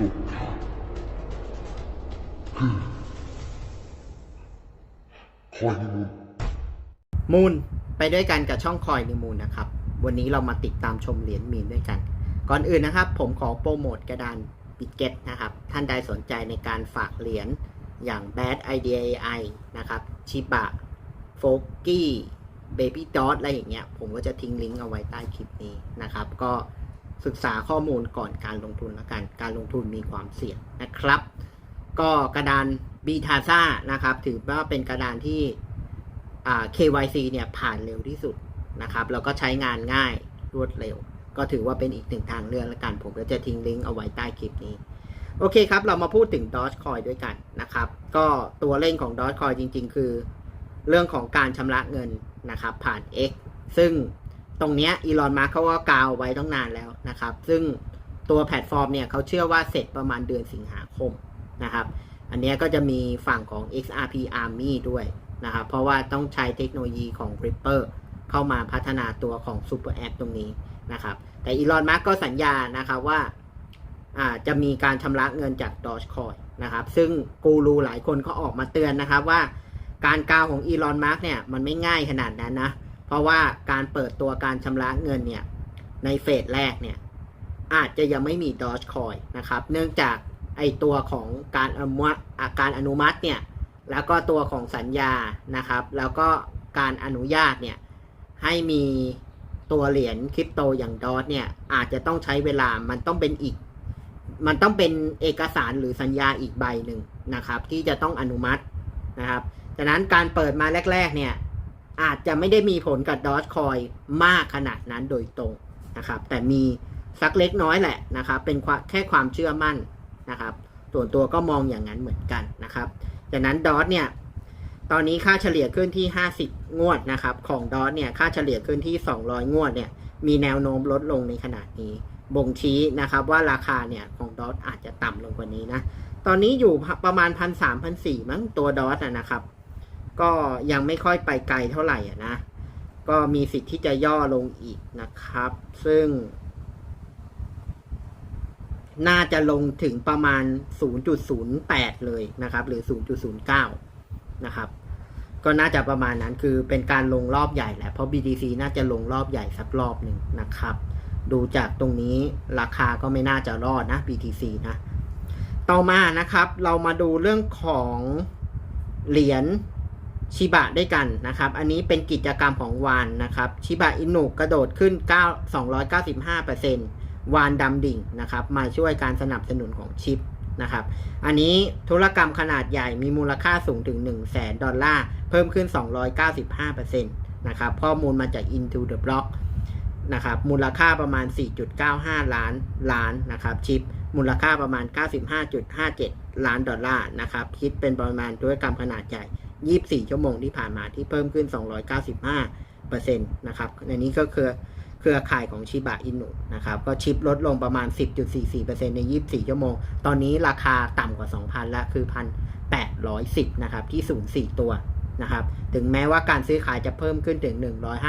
สุดท้ายคือคอยนิมูลมูลไปด้วยกันกับช่องคอยนิมูลนะครับ วันนี้เรามาติดตามชมเหรียญมีนด้วยกัน ก่อนอื่นนะครับ ผมขอโปรโมทกระดานบิตเก็ตนะครับ ท่านใดสนใจในการฝากเหรียญอย่าง Bad Idea AI นะครับชิบะโฟกี้เบบี้ดอทอะไรอย่างเงี้ย ผมก็จะทิ้งลิงก์เอาไว้ใต้คลิปนี้นะครับ ก็ ศึกษาข้อมูลก่อนการลงทุนแล้วกัน การลงทุนมีความเสี่ยงนะครับ ก็กระดานบีทาซ่านะครับ ถือว่าเป็นกระดานที่ KYC เนี่ยผ่านเร็วที่สุดนะครับ แล้วก็ใช้งานง่ายรวดเร็ว ก็ถือว่าเป็นอีกหนึ่งทางเลือกแล้วกัน ผมก็จะทิ้งลิงก์เอาไว้ใต้คลิปนี้ โอเคครับ เรามาพูดถึง Dogecoin ด้วยกันนะครับ ก็ตัวเล่นของ Dogecoin จริง ๆ คือ เรื่องของการชำระเงินนะครับผ่าน X ซึ่ง ตรงเนี้ยอีลอนมาร์เขาก็กาวไว้ต้องนานแล้วนะครับ ซึ่งตัวแพลตฟอร์มเนี่ยเขาเชื่อว่าเสร็จประมาณเดือนสิงหาคมนะครับ อันนี้ก็จะมีฝั่งของ XRP Army ด้วยนะครับ เพราะว่าต้องใช้เทคโนโลยีของ Ripper เข้ามาพัฒนาตัวของ Super App ตรงนี้นะครับ แต่อีลอนมาร์กก็สัญญานะครับว่าจะมีการชำระเงินจาก Dogecoin นะครับ ซึ่งกูรูหลายคนเขาออกมาเตือนนะครับว่า การกาวของอีลอนมาร์กเนี่ยมันไม่ง่ายขนาดนั้นนะ เพราะว่าการเปิดตัวการชำระเงินเนี่ย ในเฟสแรกเนี่ย อาจจะยังไม่มี Dogecoin นะครับ เนื่องจากไอตัวของการอนุมัติการอนุมัติเนี่ย แล้วก็ตัวของสัญญานะครับ แล้วก็การอนุญาตเนี่ย ให้มีตัวเหรียญคริปโตอย่างดอทเนี่ย อาจจะต้องใช้เวลา มันต้องเป็นอีก มันต้องเป็นเอกสารหรือสัญญาอีกใบหนึ่งนะครับ ที่จะต้องอนุมัตินะครับดังนั้นการเปิดมาแรก ๆ เนี่ย อาจจะไม่ได้มีผลกับดอทคอยมากขนาดนั้นโดยตรงนะครับ แต่มีสักเล็กน้อยแหละนะครับ เป็นแค่ความเชื่อมั่นนะครับ ส่วนตัวก็มองอย่างนั้นเหมือนกันนะครับจากนั้นดอทเนี่ยตอนนี้ค่าเฉลี่ยขึ้นที่ 50 งวดนะครับ ของดอทเนี่ยค่าเฉลี่ยขึ้นที่ 200 งวดเนี่ยมีแนวโน้มลดลงในขณะนี้ บ่งชี้นะครับว่าราคาเนี่ยของดอทอาจจะต่ำลงกว่านี้นะ ตอนนี้อยู่ประมาณพันสามพันสี่มั้งตัวดอทนะครับ ก็ยังไม่ค่อยไปไกลเท่าไหร่นะ ก็มีสิทธิ์ที่จะย่อลงอีกนะครับ ซึ่ง น่าจะลงถึงประมาณ 0.08 เลยนะครับ หรือ 0.09 นะครับ ก็น่าจะประมาณนั้นคือเป็นการลงรอบใหญ่แหละ เพราะ BTC น่าจะลงรอบใหญ่สักรอบหนึ่งนะครับ ดูจากตรงนี้ราคาก็ไม่น่าจะรอดนะ BTC นะ ต่อมานะครับ เรามาดูเรื่องของเหรียญ ชิบะด้วยกันนะครับ อันนี้เป็นกิจกรรมของวานนะครับ ชิบะอินุกกระโดดขึ้น 9 295%วานดำดิ่งนะครับ มาช่วยการสนับสนุนของชิปนะครับ อันนี้ธุรกรรมขนาดใหญ่มีมูลค่าสูงถึง 1 0 0 0 0แสนดอลลาร์ เพิ่มขึ้น 295%นะครับ ข้อมูลมาจาก Into the Block นะครับ มูลค่าประมาณ 4.95 ล้านล้านนะครับ ชิป มูลค่าประมาณ 95.57 ล้านดอลลาร์นะครับ คิดเป็นประมาณธุรกรรมขนาดใหญ่ 24 ชั่วโมงที่ผ่านมาที่เพิ่มขึ้น 295%นะครับในนี้ก็คือเครือข่ายของชิบะอินุนะครับ ก็ชิปลดลงประมาณ 10.44%ใน 24 ชั่วโมง ตอนนี้ราคาต่ำกว่า 2,000แล้วคือ 1,810 นะครับ ที่ศูนย์4ตัวนะครับ ถึงแม้ว่าการซื้อขายจะเพิ่มขึ้นถึง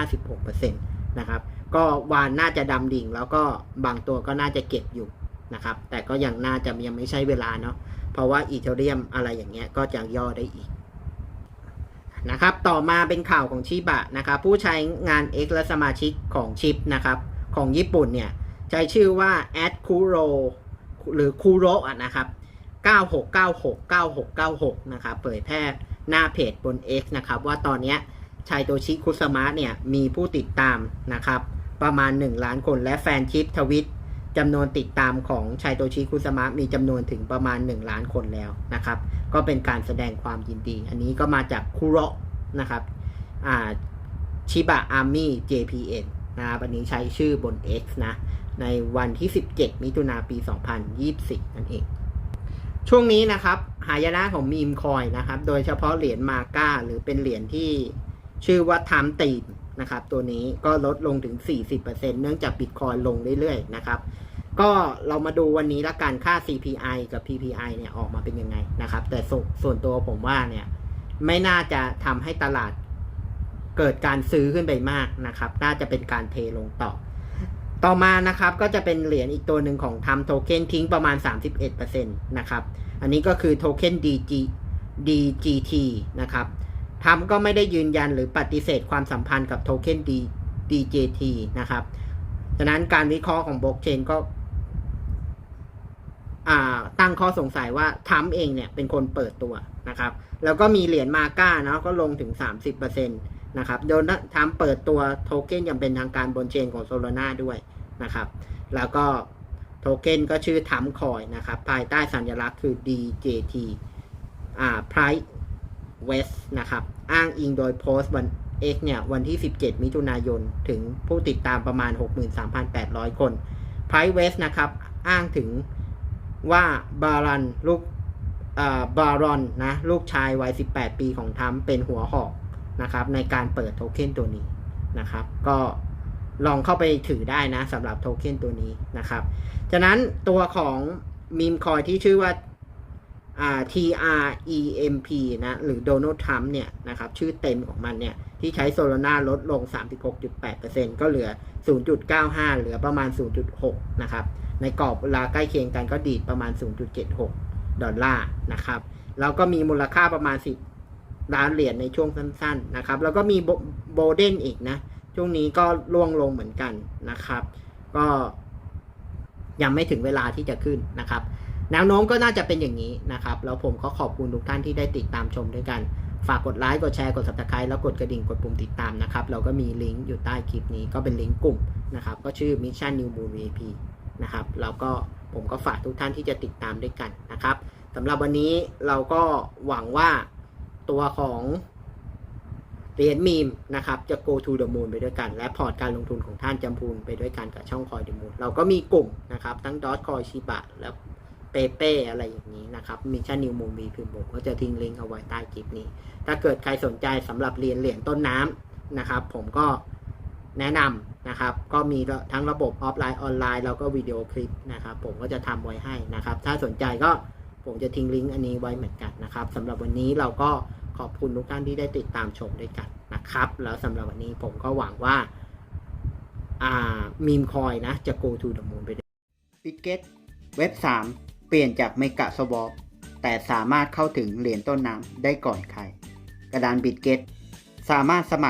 156%นะครับ ก็วานน่าจะดำดิ่ง แล้วก็บางตัวก็น่าจะเก็บอยู่นะครับ แต่ก็ยังน่าจะยังไม่ใช่เวลาเนาะ เพราะว่าอีเทเรียมอะไรอย่างเงี้ยก็จะย่อได้อีก นะครับต่อมาเป็นข่าวของชิบะนะครับผู้ใช้งาน X และสมาชิกของชิปนะครับของญี่ปุ่นเนี่ยใช้ชื่อว่า a d k u r o หรือ Kuro อะนะครับ96969696 นะครับเผยแพร่หน้าเพจบน X นะครับว่าตอนนี้ชายโตชิคุสมะเนี่ยมีผู้ติดตามนะครับประมาณ 1 ล้านคนและแฟนชิปทวิต จำนวนติดตามของชายโตชิคุสมะมีจำนวนถึงประมาณ 1 ล้านคนแล้วนะครับ ก็เป็นการแสดงความยินดี อันนี้ก็มาจากคุโระนะครับชิบะอาร์มี่ JPN นะครับอันนี้ใช้ชื่อบน X นะ ในวันที่ 17 มิถุนาปี 2024 นั่นเอง ช่วงนี้นะครับ หายนะของมีมคอยนะครับ โดยเฉพาะเหรียญมาก้า หรือเป็นเหรียญที่ชื่อว่าทามตีม นะครับตัวนี้ก็ลดลงถึง 40%เนื่องจากบิตคอยลงเรื่อยๆนะครับก็เรามาดูวันนี้ละกันค่า CPI กับ PPI เนี่ยออกมาเป็นยังไงนะครับ แต่สส่วนตัวผมว่าเนี่ยไม่น่าจะทำให้ตลาดเกิดการซื้อขึ้นไปมากนะครับ น่าจะเป็นการเทลงต่อ ต่อมานะครับก็จะเป็นเหรียญอีกตัวหนึ่งของทำโทเค็นทิ้งประมาณ 31%นะครับ อันนี้ก็คือโทเค็น DG DGT นะครับ ทำก็ไม่ได้ยืนยันหรือปฏิเสธความสัมพันธ์กับโทเค็น DJT นะครับ ฉะนั้นการวิเคราะห์ของบล็อกเชนก็ตั้งข้อสงสัยว่าทำเองเนี่ยเป็นคนเปิดตัวนะครับ แล้วก็มีเหรียญมาก้าเนาะก็ลงถึง 30%นะครับ โดนทำเปิดตัวโทเค็นย่างเป็นทางการบนเชนของโซลาร่าด้วยนะครับ แล้วก็โทเค็นก็ชื่อทัมคอยนะครับ ภายใต้สัญลักษณ์คือ DJT อ่า Price West นะครับ อ้างอิงโดยโพสต์วัน X เนี่ย วันที่ 17 มิถุนายน ถึงผู้ติดตามประมาณ 63,800 คน Price West นะครับ อ้างถึงว่าบารันลูกบารอนนะ ลูกชายวัย 18 ปีของทัมเป็นหัวหอกนะครับ ในการเปิดโทเค็นตัวนี้นะครับ ก็ลองเข้าไปถือได้นะสำหรับโทเค็นตัวนี้นะครับฉะนั้นตัวของมีมคอยที่ชื่อว่า TREMP นะหรือโดนัลด์ทรัมป์เนี่ยนะครับชื่อเต็มของมันเนี่ยที่ใช้โซลาร่าลดลง 36.8%ก็เหลือ 0.95 เหลือประมาณ 0.6 นะครับ ในกรอบเวลาใกล้เคียงกันก็ดีดประมาณ 0.76 ดอลลาร์นะครับ แล้วก็มีมูลค่าประมาณ 10 ล้านเหรียญในช่วงสั้นๆนะครับ แล้วก็มีโบเดนอีกนะ ช่วงนี้ก็ล่วงลงเหมือนกันนะครับ ก็ยังไม่ถึงเวลาที่จะขึ้นนะครับ แนวโน้มก็น่าจะเป็นอย่างนี้นะครับ แล้วผมก็ขอบคุณทุกท่านที่ได้ติดตามชมด้วยกัน ฝากกดไลค์ กดแชร์ กด subscribe แล้วกดกระดิ่ง กดปุ่มติดตามนะครับ เราก็มีลิงก์อยู่ใต้คลิปนี้ ก็เป็นลิงก์กลุ่มนะครับ ก็ชื่อ Mission New Moon VIP นะครับ แล้วก็ผมก็ฝากทุกท่านที่จะติดตามด้วยกันนะครับสำหรับวันนี้เราก็หวังว่าตัวของเหรียญมีมนะครับจะ go to the moon ไปด้วยกัน และพอร์ตการลงทุนของท่านจำพูนไปด้วยกันกับช่องคอย the moon เราก็มีกลุ่มนะครับ ทั้งดอ c คอยชิบะและ เปเป้อะไรอย่างนี้นะครับมิชชั่นนิวมูนวีพิมพ์ผมก็จะทิ้งลิงก์เอาไว้ใต้คลิปนี้ ถ้าเกิดใครสนใจสำหรับเรียนเหรียญต้นน้ำนะครับ ผมก็แนะนำนะครับ ก็มีทั้งระบบออฟไลน์ออนไลน์แล้วก็วิดีโอคลิปนะครับ ผมก็จะทำไว้ให้นะครับ ถ้าสนใจก็ผมจะทิ้งลิงก์อันนี้ไว้เหมือนกันนะครับสำหรับวันนี้เราก็ขอบคุณทุกท่านที่ได้ติดตามชมด้วยกันนะครับ แล้วสำหรับวันนี้ผมก็หวังว่าอ่ามีมคอยนะจะ go to the moon ไปด้วยบิตเกตเว็บ 3 เปลี่ยนจากเมกะสวอปแต่สามารถเข้าถึงเหรียญต้นน้ำได้ก่อนใคร กระดานบิตเกตสามารถสมัคร